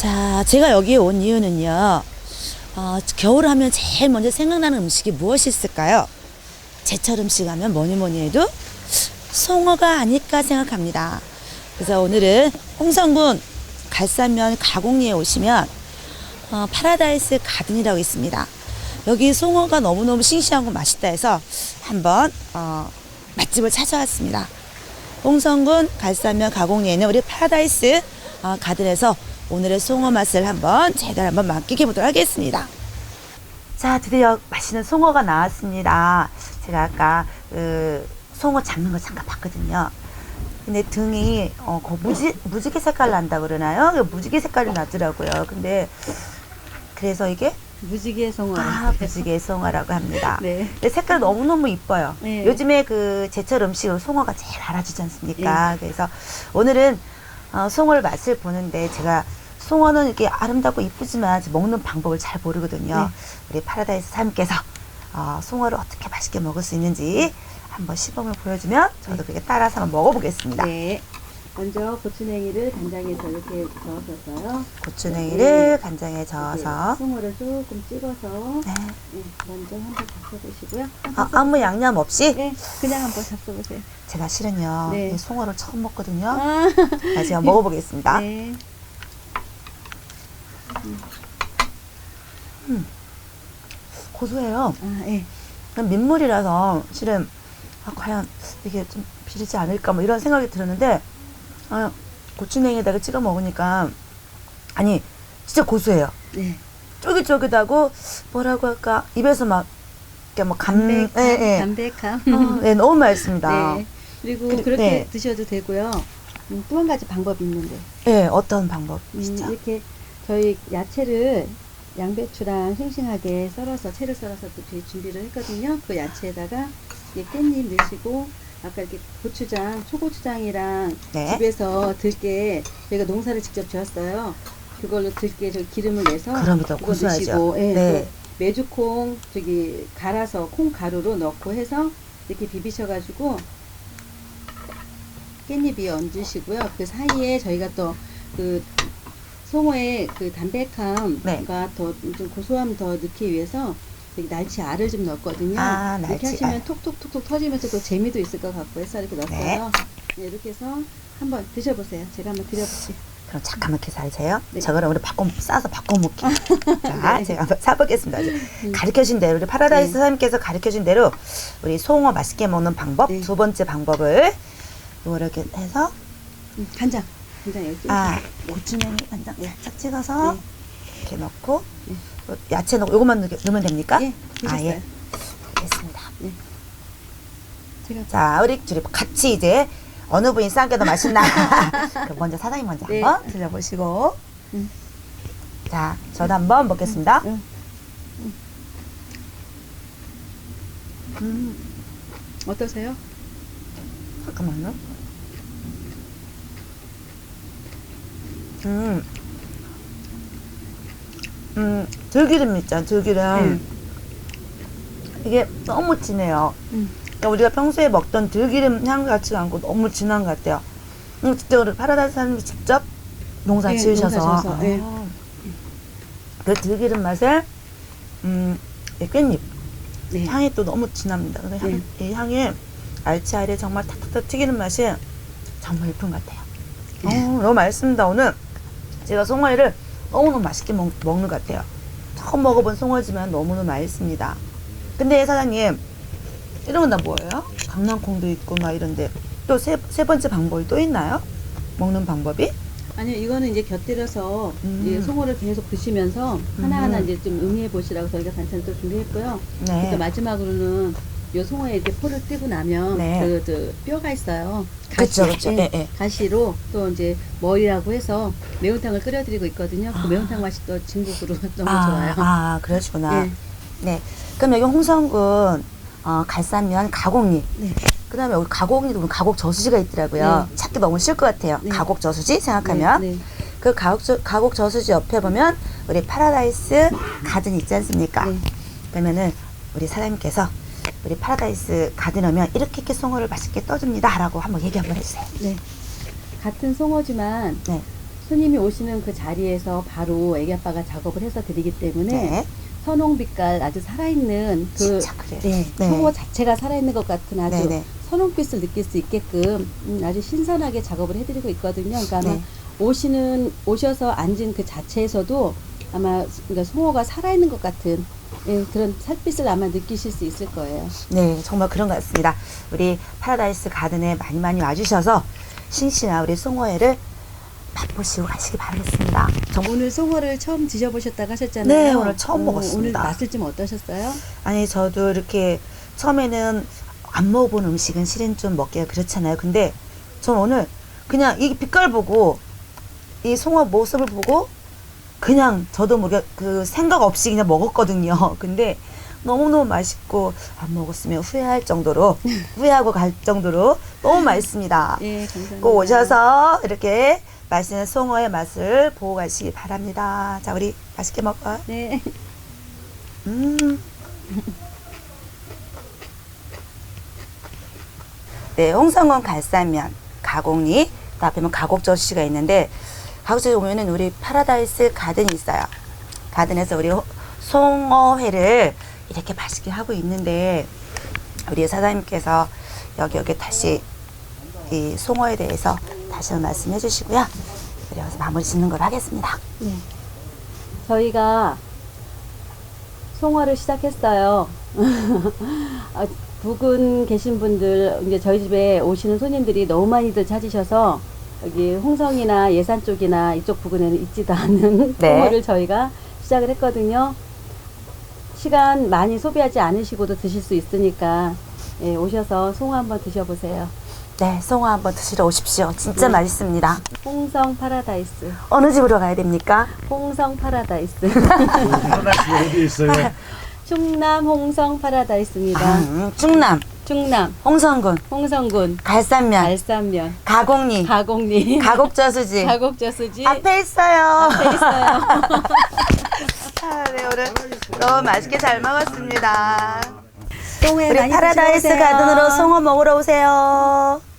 자, 제가 여기 온 이유는요. 어, 겨울 하면 제일 먼저 생각나는 음식이 무엇이 있을까요? 제철 음식 하면 뭐니 뭐니 해도 송어가 아닐까 생각합니다. 그래서 오늘은 홍성군 갈산면 가공리에 오시면 어, 파라다이스 가든이라고 있습니다. 여기 송어가 너무너무 싱싱하고 맛있다 해서 한번 어, 맛집을 찾아왔습니다. 홍성군 갈산면 가공리에는 우리 파라다이스 어, 가든에서 오늘의 송어 맛을 한번 제대로 한번 만끽해 보도록 하겠습니다. 자, 드디어 맛있는 송어가 나왔습니다. 제가 아까 그 송어 잡는 거 잠깐 봤거든요. 근데 등이 어, 그 무지, 무지개 색깔 난다 그러나요? 그 무지개 색깔이 나더라고요. 근데 그래서 이게 무지개 송어. 아, 무지개 송어라고 합니다. 네. 근데 색깔 너무너무 이뻐요. 네. 요즘에 그 제철 음식으로 송어가 제일 알아주지 않습니까? 그래서 오늘은 어, 송어를 맛을 보는데 제가 송어는 이렇게 아름답고 이쁘지만 먹는 방법을 잘 모르거든요. 우리 파라다이스 사님께서 어, 송어를 어떻게 맛있게 먹을 수 있는지 한번 시범을 보여주면 저도 그렇게 따라서 한번 먹어보겠습니다. 네. 먼저 고추냉이를 간장에서 이렇게 저어서요. 고추냉이를 간장에 저어서 송어를 조금 찍어서 네. 네, 먼저 한번 잡숴보시고요. 아, 아무 양념 없이 네, 그냥 한번 잡숴보세요. 제가 실은요 네. 이 송어를 처음 먹거든요. 아, 자, 제가 먹어보겠습니다. 네. 고소해요. 아, 예. 민물이라서 실은 아, 과연 이게 좀 비리지 않을까 뭐 이런 생각이 들었는데 아, 고추냉이에다가 찍어 먹으니까 아니 진짜 고소해요. 네. 쫄깃쫄깃하고 뭐라고 할까 입에서 막 이렇게 뭐 감 담백함. 예, 예. 담백함. 어, 네, 너무 맛있습니다. 네. 그리고 그- 그렇게 네. 드셔도 되고요. 음, 또한 가지 방법이 있는데. 예, 어떤 음, 방법이시죠? 이렇게 저희 야채를 양배추랑 싱싱하게 썰어서 채를 썰어서 또 뒤에 준비를 했거든요. 그 야채에다가 깻잎 넣으시고 아까 이렇게 고추장, 초고추장이랑 네. 집에서 들깨 저희가 농사를 직접 지었어요. 그걸로 들깨 저 기름을 내서 그러면 더 그거 고소하죠. 넣으시고, 예, 네. 또 메주콩 저기 갈아서 콩 가루로 넣고 해서 이렇게 비비셔가지고 깻잎 위에 얹으시고요. 그 사이에 저희가 또그 송어의 그 담백함과 네. 더좀 고소함 더 넣기 위해서 여기 날치 알을 좀 넣었거든요. 아, 이렇게 날치 하시면 알. 톡톡톡톡 터지면서 또 재미도 있을 것 같고 해서 이렇게 넣었어요. 네, 이렇게 해서 한번 드셔보세요. 제가 한번 드려볼게요. 그럼 잠깐만 계산하세요. 네. 저거를 우리 바꿔 싸서 바꿔 먹기. 자, 네. 제가 한번 사보겠습니다. 음. 가르쳐준 대로 우리 파라다이스 네. 사장님께서 가르쳐준 대로 우리 송어 맛있게 먹는 방법 네. 두 번째 방법을 이렇게 해서 음, 간장, 간장 좀아 고추냉이 간장 살짝 찍어서 네. 이렇게 넣고 네. 어, 야채 넣고 요것만 넣, 넣으면 됩니까? 예, 아. 예. 됐습니다. 제가 자 우리 둘이 같이 이제 어느 분이 싼게더 맛있나? 그럼 먼저 사장님 먼저 네. 한번 드셔보시고. 음. 자 저도 한번 먹겠습니다. 응. 음, 어떠세요? 잠깐만요. 음, 음, 들기름 있잖아, 들기름. 네. 이게 너무 진해요. 음. 그러니까 우리가 평소에 먹던 들기름 향 같지가 않고 너무 진한 것 같아요. 음, 진짜 우리 파라다이스 사람이 직접 농사 네, 지으셔서. 농사 지어서, 네. 아. 그 들기름 맛에, 음, 이 깻잎. 네. 향이 또 너무 진합니다. 그래서 향, 이 향이 알치알에 정말 탁탁탁 튀기는 맛이 정말 일품 같아요. 어, 너무 맛있습니다. 오늘 제가 송어회를 너무너무 맛있게 먹, 먹는 것 같아요. 처음 먹어본 송어지만 너무너무 맛있습니다. 근데 사장님, 이런 건 다 뭐예요? 강낭콩도 있고 막 이런데 또 세 세 번째 방법이 또 있나요? 먹는 방법이? 아니요, 이거는 이제 곁들여서 음. 이제 송어를 계속 드시면서 하나하나 이제 좀 응해 보시라고 저희가 반찬 또 준비했고요. 네. 또 마지막으로는 요 송어에 이렇게 포를 떼고 나면 네. 그, 그 뼈가 있어요. 그쵸, 그쵸. 예, 예, 예. 가시로 또 이제 머리라고 해서 매운탕을 끓여드리고 있거든요. 아. 그 매운탕 맛이 또 진국으로 너무 아, 좋아요. 아, 그러시구나. 예. 네. 그럼 여기 홍성군 어, 갈산면 가곡리. 네. 그다음에 여기 가곡리 보면 가곡 저수지가 있더라고요. 네. 찾기 너무 쉬울 것 같아요. 네. 가곡 저수지 생각하면 네, 네. 그 가곡, 저, 가곡 저수지 옆에 보면 우리 파라다이스 가든 있지 않습니까? 네. 그러면은 우리 사장님께서 우리 파라다이스 가든 오면 이렇게 이렇게 송어를 맛있게 떠줍니다 라고 한번 얘기 한번 해주세요. 네. 같은 송어지만 네. 손님이 오시는 그 자리에서 바로 애기 아빠가 작업을 해서 드리기 때문에 네. 선홍빛깔 아주 살아있는 그 진짜 그래요. 네, 네. 송어 자체가 살아있는 것 같은 아주 네네. 선홍빛을 느낄 수 있게끔 음, 아주 신선하게 작업을 해드리고 있거든요. 그러니까 아마 네. 오시는 오셔서 앉은 그 자체에서도 아마 그러니까 송어가 살아있는 것 같은 예, 그런 살빛을 아마 느끼실 수 있을 거예요. 네, 정말 그런 것 같습니다. 우리 파라다이스 가든에 많이 많이 와주셔서 싱싱한 우리 송어회를 맛보시고 가시기 바라겠습니다. 정말 오늘 송어를 처음 드셔보셨다고 하셨잖아요. 네, 오늘 처음 어, 먹었습니다. 오늘 맛을 좀 어떠셨어요? 아니 저도 이렇게 처음에는 안 먹어본 음식은 실은 좀 먹기가 그렇잖아요. 근데 전 오늘 그냥 이 빛깔 보고 이 송어 모습을 보고 그냥 저도 모르게 그 생각 없이 그냥 먹었거든요. 근데 너무너무 맛있고 안 먹었으면 후회할 정도로 후회하고 갈 정도로 너무 맛있습니다. 예, 감사합니다. 꼭 오셔서 이렇게 맛있는 송어의 맛을 보고 가시기 바랍니다. 자, 우리 맛있게 먹어요. 네. 음. 네, 홍성원 갈산면, 가곡리, 그 앞에 보면 가곡저수지가 있는데, 가곡저수 오면은 우리 파라다이스 가든이 있어요. 가든에서 우리 호- 송어회를 이렇게 맛있게 하고 있는데, 우리 사장님께서 여기 여기 다시 이 송어에 대해서 다시 한번 말씀해 주시고요. 여기서 마무리 짓는 걸 하겠습니다. 네. 저희가 송어를 시작했어요. 아, 부근 계신 분들, 이제 저희 집에 오시는 손님들이 너무 많이들 찾으셔서 여기 홍성이나 예산 쪽이나 이쪽 부근에는 있지도 않은 네. 송어를 저희가 시작을 했거든요. 시간 많이 소비하지 않으시고도 드실 수 있으니까 예, 오셔서 송어 한번 드셔보세요. 네, 송어 한번 드시러 오십시오. 진짜 네. 맛있습니다. 홍성 파라다이스. 어느 집으로 가야 됩니까? 홍성 파라다이스. 파라다이스 어디 있어요? 충남 홍성 파라다이스입니다. 음, 충남, 충남 홍성군, 홍성군 갈산면, 알쌈면 가곡리, 가곡리 가곡저수지 가곡저수지 앞에 있어요. 앞에 있어요. 아, 네, 오늘 너무 맛있게 잘 먹었습니다. 우리 많이 파라다이스. 가든으로 송어 먹으러 오세요.